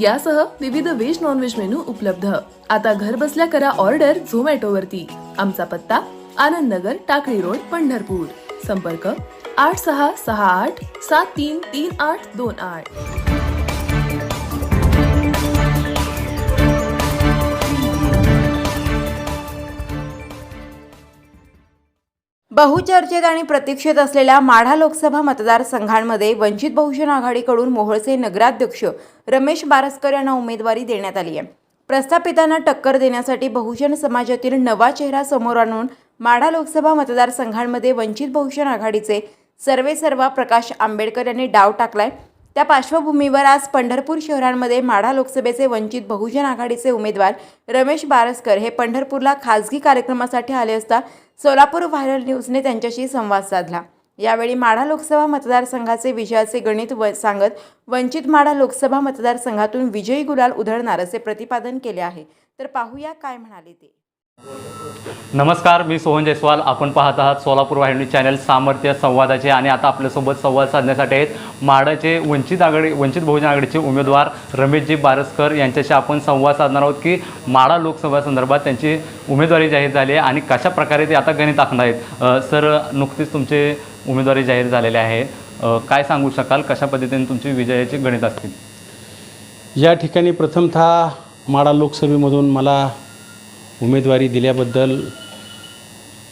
यासह विविध veg non veg menu उपलब्ध. आता घर बसल्या करा ऑर्डर झोमॅटोवरती आमचा पत्ता आनंद नगर टाकळी रोड पंढरपूर. संपर्क आठ सहा सहा आठ सात तीन तीन आठ दोन आठ. बहुचर्चेत आणि प्रतीक्षेत असलेल्या माढा लोकसभा मतदारसंघांमध्ये वंचित बहुजन आघाडीकडून मोहोळचे नगराध्यक्ष रमेश बारसकर यांना उमेदवारी देण्यात आली आहे. प्रस्थापितांना टक्कर देण्यासाठी बहुजन समाजातील नवा चेहरा समोर आणून माढा लोकसभा मतदारसंघांमध्ये वंचित बहुजन आघाडीचे सर्वेसर्वा प्रकाश आंबेडकर यांनी डाव टाकलाय. त्या पार्श्वभूमीवर आज पंढरपूर शहरांमध्ये माढा लोकसभेचे वंचित बहुजन आघाडीचे उमेदवार रमेश बारसकर हे पंढरपूरला खासगी कार्यक्रमासाठी आले असता सोलापूर व्हायरल न्यूजने त्यांच्याशी संवाद साधला. यावेळी माढा लोकसभा मतदारसंघाचे विजयाचे गणित व सांगत वंचित माढा लोकसभा मतदारसंघातून विजयी गुलाल उधळणार असे प्रतिपादन केले आहे. तर पाहूया काय म्हणाले ते. नमस्कार मी सोहन जयस्वाल. आपण पाहत आहात सोलापूर वाहिनी चॅनल सामर्थ्य संवादाचे आणि आता आपल्यासोबत संवाद साधण्यासाठी आहेत माडाचे वंचित आघाडी वंचित बहुजन आघाडीचे उमेदवार रमेशजी बारसकर. यांच्याशी आपण संवाद साधणार आहोत की माडा लोकसभा संदर्भात त्यांची उमेदवारी जाहीर झाली आहे आणि कशा प्रकारे ते आता गणित आखणार आहेत. सर नुकतीच तुमचे उमेदवारी जाहीर झालेले आहे. काय सांगू शकाल? कशा पद्धतीने तुमची विजयाचे गणित असतील? या ठिकाणी प्रथमतः माडा लोकसभेमधून मला उमेदवारी दिल्याबद्दल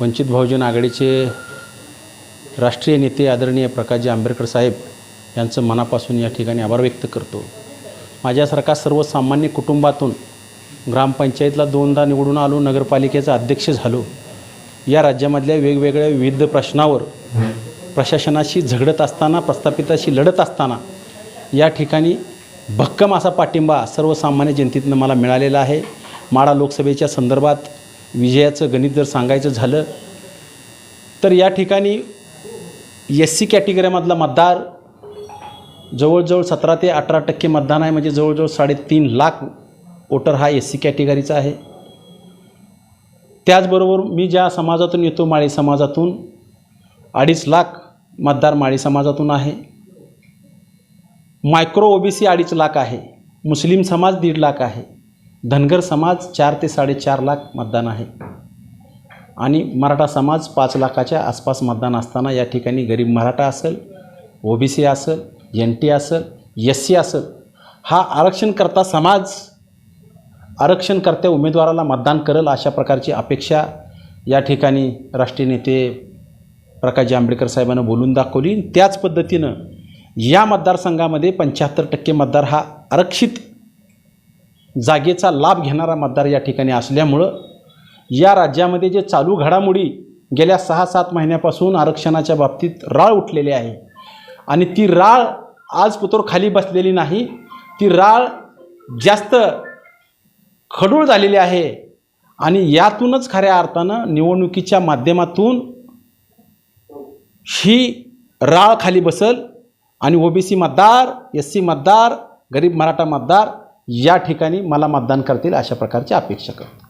वंचित बहुजन आघाडीचे राष्ट्रीय नेते आदरणीय प्रकाशजी आंबेडकर साहेब यांचं मनापासून या ठिकाणी आभार व्यक्त करतो. माझ्यासारखा सर्वसामान्य कुटुंबातून ग्रामपंचायतला दोनदा निवडून आलो नगरपालिकेचा अध्यक्ष झालो. या राज्यामधल्या वेगवेगळ्या विविध प्रश्नावर प्रशासनाशी झगडत असताना प्रस्थापिताशी लढत असताना या ठिकाणी भक्कम असा पाठिंबा सर्वसामान्य जनतेतनं मला मिळालेला आहे. माडा लोकसभेच्या संदर्भात विजयाचं गणित जर सांगायचं झालं तर या ठिकाणी एस सी कॅटेगरीमधला मतदार जवळजवळ सतरा ते अठरा टक्के मतदान आहे म्हणजे जवळजवळ साडेतीन लाख वोटर हा एस सी कॅटेगरीचा आहे. त्याचबरोबर मी ज्या समाजातून येतो माळी समाजातून अडीच लाख मतदार माळी समाजातून आहे. मायक्रो ओबीसी अडीच लाख आहे. मुस्लिम समाज दीड लाख आहे. धनगर समाज चार ते साडेचार लाख मतदान आहे. आणि मराठा समाज पाच लाखाच्या आसपास मतदान असताना या ठिकाणी गरीब मराठा असेल ओबीसी असेल एन टी असेल एस सी असेल हा आरक्षणकर्ता समाज आरक्षणकर्त्या उमेदवाराला मतदान करेल अशा प्रकारची अपेक्षा या ठिकाणी राष्ट्रीय नेते प्रकाश आंबेडकर साहेबांना बोलून दाखवली. त्याच पद्धतीनं या मतदारसंघामध्ये पंच्याहत्तर टक्के मतदार हा आरक्षित जागेचा लाभ घेणारा मतदार या ठिकाणी असल्यामुळं या राज्यामध्ये जे चालू घडामोडी गेल्या सहा सात महिन्यापासून आरक्षणाच्या बाबतीत राळ उठलेली आहे आणि ती राळ आज पुतोर खाली बसलेली नाही ती राळ जास्त खडूळ झालेली आहे आणि यातूनच खऱ्या अर्थानं निवडणुकीच्या माध्यमातून ही राळ खाली बसल आणि ओबीसी मतदार एस सी मतदार गरीब मराठा मतदार या ठिकाणी मला मतदान करतील अशा प्रकारची अपेक्षा करतो.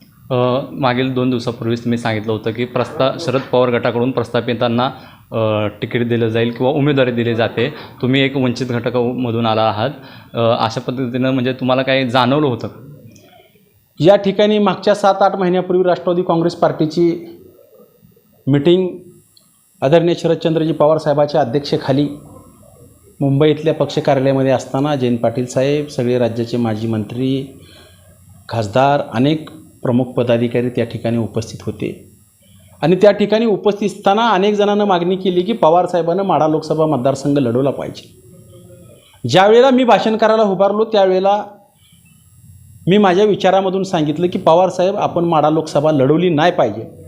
मागील दोन दिवसापूर्वीच तुम्ही सांगितलं होतं की प्रस्ता शरद पवार गटाकडून प्रस्थापितांना तिकीट दिलं जाईल किंवा उमेदवारी दिली जाते. तुम्ही एक वंचित घटकामधून आला आहात. अशा पद्धतीनं म्हणजे तुम्हाला काही जाणवलं होतं? या ठिकाणी मागच्या सात आठ महिन्यापूर्वी राष्ट्रवादी काँग्रेस पार्टीची मिटिंग आदरणीय शरदचंद्रजी पवार साहेबाच्या अध्यक्षेखाली मुंबईतल्या पक्ष कार्यालयामध्ये असताना जयंत पाटील साहेब सगळे राज्याचे माजी मंत्री खासदार अनेक प्रमुख पदाधिकारी त्या ठिकाणी उपस्थित होते. आणि त्या ठिकाणी उपस्थित असताना अनेक जणांना मागणी केली की पवारसाहेबांना माढा लोकसभा मतदारसंघ लढवला पाहिजे. ज्यावेळेला मी भाषण करायला उभारलो त्यावेळेला मी माझ्या विचारामधून सांगितलं की पवारसाहेब आपण माडा लोकसभा लढवली नाही पाहिजे.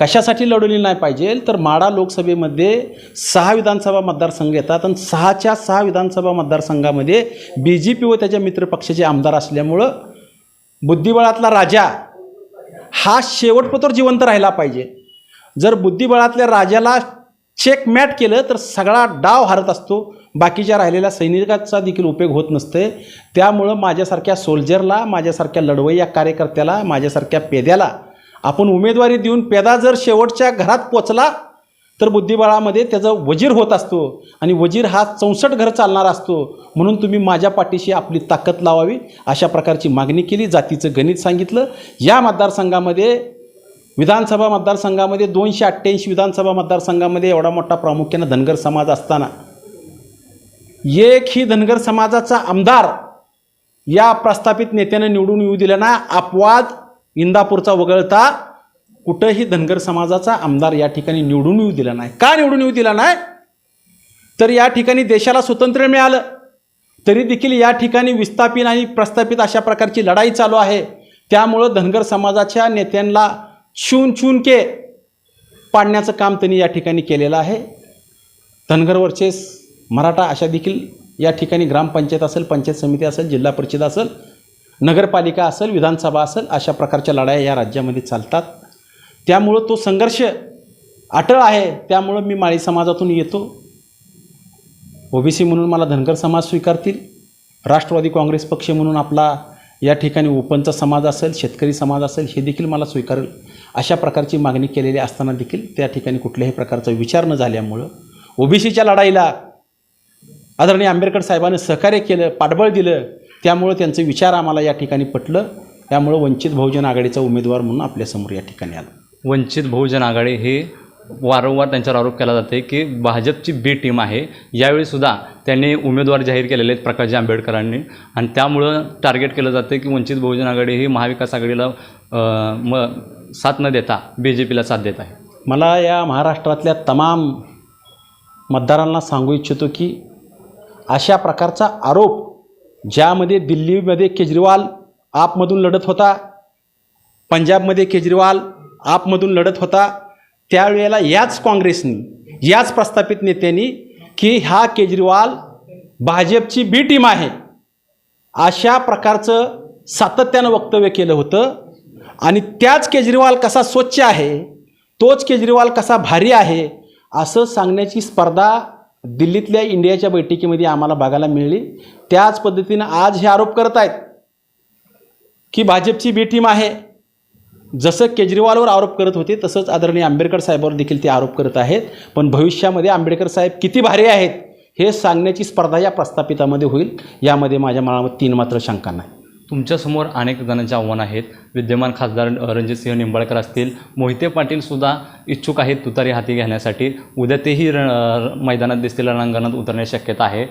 कशासाठी लढवली नाही पाहिजे तर माडा लोकसभेमध्ये सहा विधानसभा मतदारसंघ येतात आणि सहाच्या सहा विधानसभा मतदारसंघामध्ये बी जे पी व त्याच्या मित्रपक्षाचे आमदार असल्यामुळं बुद्धिबळातला राजा हा शेवटपतोर जिवंत राहिला पाहिजे. जर बुद्धिबळातल्या राजाला चेकमॅट केलं तर सगळा डाव हरत असतो. बाकीच्या राहिलेल्या सैनिकाचा देखील उपयोग होत नसते. त्यामुळं माझ्यासारख्या सोल्जरला माझ्यासारख्या लढवय्या कार्यकर्त्याला माझ्यासारख्या पेद्याला आपण उमेदवारी देऊन पेदा जर शेवटच्या घरात पोचला तर बुद्धिबळामध्ये त्याचा वजीर होत असतो. आणि वजीर हा चौसष्ट घर चालणारा असतो. म्हणून तुम्ही माझ्या पाठीशी आपली ताकद लावावी अशा प्रकारची मागणी केली. जातीचं गणित सांगितलं. या मतदारसंघामध्ये विधानसभा मतदारसंघामध्ये दोनशे अठ्ठ्याऐंशी विधानसभा मतदारसंघामध्ये एवढा मोठा प्रामुख्यानं धनगर समाज असताना एक ही धनगर समाजाचा आमदार या प्रस्थापित नेत्यानं निवडून येऊ दिला ना अपवाद इंदापूरचा वगळता कुठंही धनगर समाजाचा आमदार या ठिकाणी निवडून येऊ दिला नाही. का निवडून येऊ दिला नाही? तर या ठिकाणी देशाला स्वातंत्र्य मिळालं. तरी देखील या ठिकाणी विस्थापित आणि प्रस्थापित अशा प्रकारची लढाई चालू आहे. त्यामुळं धनगर समाजाच्या नेत्यांना शून शून के पाडण्याचं काम त्यांनी या ठिकाणी केलेलं आहे. धनगर वर्चेस मराठा अशा देखील या ठिकाणी ग्रामपंचायत असेल पंचायत समिती असेल जिल्हा परिषद असेल नगरपालिका असेल विधानसभा असेल अशा प्रकारच्या लढाया या राज्यामध्ये चालतात. त्यामुळं तो संघर्ष अटळ आहे. त्यामुळं मी माळी समाजातून येतो. ओबीसी म्हणून मला धनगर समाज स्वीकारतील. राष्ट्रवादी काँग्रेस पक्ष म्हणून आपला या ठिकाणी ओपनचा समाज असेल शेतकरी समाज असेल हे देखील मला स्वीकारेल. अशा प्रकारची मागणी केलेली असताना देखील त्या ठिकाणी कुठल्याही प्रकारचा विचार न झाल्यामुळं ओबीसीच्या लढाईला आदरणीय आंबेडकर साहेबांनी सहकार्य केलं पाठबळ दिलं. त्यामुळं त्यांचे विचार आम्हाला या ठिकाणी पटलं. त्यामुळं वंचित बहुजन आघाडीचा उमेदवार म्हणून आपल्यासमोर या ठिकाणी आला. वंचित बहुजन आघाडी हे वारंवार त्यांच्यावर आरोप केला जाते की भाजपची बी टीम आहे. यावेळीसुद्धा त्यांनी उमेदवार जाहीर केलेले आहेत प्रकाशजी आंबेडकरांनी. आणि त्यामुळं टार्गेट केलं जातं की वंचित बहुजन आघाडी ही महाविकास आघाडीला म साथ न देता बी जे पीला साथ देत आहे. मला या महाराष्ट्रातल्या तमाम मतदारांना सांगू इच्छितो की अशा प्रकारचा आरोप ज्यामध्ये दिल्लीमध्ये केजरीवाल आपमधून लढत होता पंजाबमध्ये केजरीवाल आपमधून लढत होता त्यावेळेला याच काँग्रेसनी याच प्रस्थापित नेत्यांनी की हा केजरीवाल भाजपची बी टीम आहे. अशा प्रकारचं सातत्यानं वक्तव्य केलं होतं. आणि त्याच केजरीवाल कसा स्वच्छ आहे तोच केजरीवाल कसा भारी आहे असं सांगण्याची स्पर्धा दिल्लीतल्या इंडियाच्या बैठकीमध्ये आम्हाला बघायला मिळली. त्याच पद्धतीनं आज हे आरोप करत आहेत की भाजपची बी टीम आहे. जसं केजरीवालवर आरोप करत होते तसंच आदरणीय आंबेडकर साहेबावर देखील ते आरोप करत आहेत. पण भविष्यामध्ये आंबेडकर साहेब किती भारी आहेत हे सांगण्याची स्पर्धा या प्रस्थापितामध्ये होईल. यामध्ये माझ्या मनामध्ये तीन मात्र शंका नाही. तुमच्यासमोर अनेक जणांचे आव्हान आहेत. विद्यमान खासदार रणजितसिंह निंबाळकर असतील. मोहिते पाटीलसुद्धा इच्छुक आहेत तुतारी हाती घेण्यासाठी. उद्या तेही रण मैदानात दिसतील रणांगणात उतरण्याची शक्यता आहे.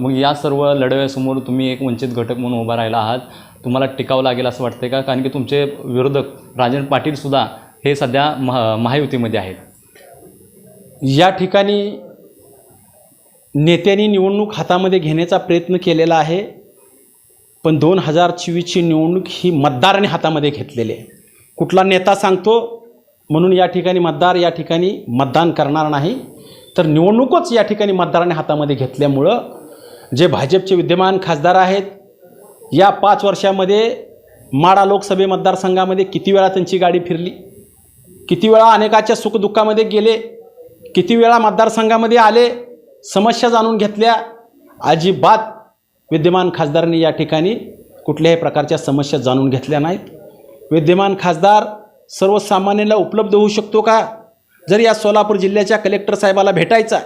मग या सर्व लढव्यासमोर तुम्ही एक वंचित घटक म्हणून उभा राहिला आहात. तुम्हाला टिकावं लागेल असं वाटतं का? कारण की तुमचे विरोधक राजन पाटीलसुद्धा हे सध्या महा महायुतीमध्ये आहेत. या ठिकाणी नेत्यांनी निवडणूक हातामध्ये घेण्याचा प्रयत्न केलेला आहे. पण दोन हजार चोवीसची निवडणूक ही मतदाराने हातामध्ये घेतलेली आहे. कुठला नेता सांगतो म्हणून या ठिकाणी मतदार या ठिकाणी मतदान करणार नाही. तर निवडणूकच या ठिकाणी मतदाराने हातामध्ये घेतल्यामुळं जे भाजपचे विद्यमान खासदार आहेत या पाच वर्षामध्ये माडा लोकसभे मतदारसंघामध्ये किती वेळा त्यांची गाडी फिरली? किती वेळा अनेकाच्या सुखदुःखामध्ये गेले? किती वेळा मतदारसंघामध्ये आले? समस्या जाणून घेतल्या? अजिबात विद्यमान खासदारांनी या ठिकाणी कुठल्याही प्रकारच्या समस्या जाणून घेतल्या नाहीत. विद्यमान खासदार सर्वसामान्यांना उपलब्ध होऊ शकतो का? जर या सोलापूर जिल्ह्याच्या कलेक्टर साहेबाला भेटायचा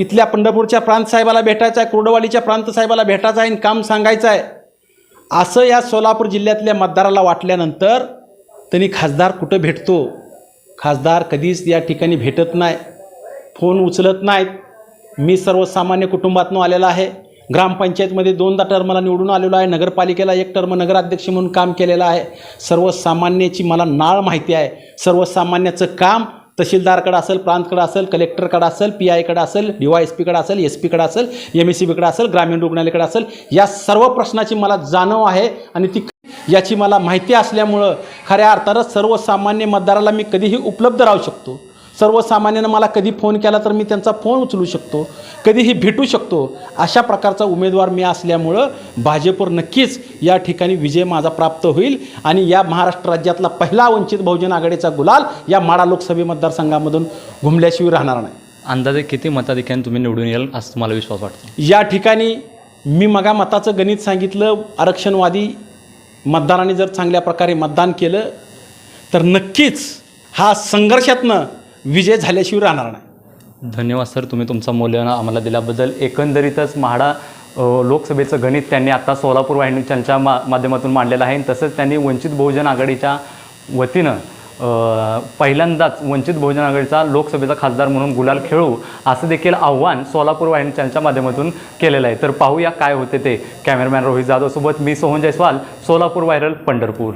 इथल्या पंढरपूरच्या प्रांत साहेबाला भेटायचा आहे कुर्डवालीच्या प्रांत साहेबाला भेटायचं आहे आणि काम सांगायचं आहे असं या सोलापूर जिल्ह्यातल्या मतदाराला वाटल्यानंतर त्यांनी खासदार कुठं भेटतो? खासदार कधीच या ठिकाणी भेटत नाही फोन उचलत नाहीत. मी सर्वसामान्य कुटुंबातून आलेला आहे. ग्रामपंचायतमध्ये दोनदा टर्मला निवडून आलेलो आहे. नगरपालिकेला एक टर्म नगराध्यक्ष म्हणून काम केलेलं आहे. सर्वसामान्याची मला नाळ माहिती आहे. सर्वसामान्याचं काम तहसीलदारकडं असेल प्रांतकडं असेल कलेक्टरकडं असेल पी आयकडं असेल डी वाय एस पीकडं असेल एस पीकडं असेल एम एस सी बीकडं असेल ग्रामीण रुग्णालयकडं असेल या सर्व प्रश्नाची मला जाणव आहे आणि ती याची मला माहिती असल्यामुळं खऱ्या अर्थानं सर्वसामान्य मतदाराला मी कधीही उपलब्ध राहू शकतो. सर्वसामान्यानं मला कधी फोन केला तर मी त्यांचा फोन उचलू शकतो कधीही भेटू शकतो. अशा प्रकारचा उमेदवार मी असल्यामुळं भाजपवर नक्कीच या ठिकाणी विजय माझा प्राप्त होईल आणि या महाराष्ट्र राज्यातला पहिला वंचित बहुजन आघाडीचा गुलाल या माडा लोकसभा मतदारसंघामधून घुमल्याशिवाय राहणार नाही. अंदाजे किती मताधिक्याने तुम्ही निवडून येईल असं तुम्हाला विश्वास वाटतो? या ठिकाणी मी मगा मताचं गणित सांगितलं आरक्षणवादी मतदारांनी जर चांगल्या प्रकारे मतदान केलं तर नक्कीच हा संघर्षातनं विजय झाल्याशिवाय राहणार नाही. धन्यवाद सर तुम्ही तुमचा मूल्यवान आम्हाला दिल्याबद्दल. एकंदरीतच म्हाडा लोकसभेचं गणित त्यांनी आता सोलापूर वाहिनी त्यांच्या मा माध्यमातून मांडलेलं आहे. तसंच त्यांनी वंचित बहुजन आघाडीच्या वतीनं पहिल्यांदाच वंचित बहुजन आघाडीचा लोकसभेचा खासदार म्हणून गुलाल खेळू असं देखील आव्हान सोलापूर वाहिनी त्यांच्या माध्यमातून केलेलं आहे. तर पाहूया काय होते ते. कॅमेरामॅन रोहित जाधवसोबत मी सोहन जयस्वाल सोलापूर व्हायरल पंढरपूर.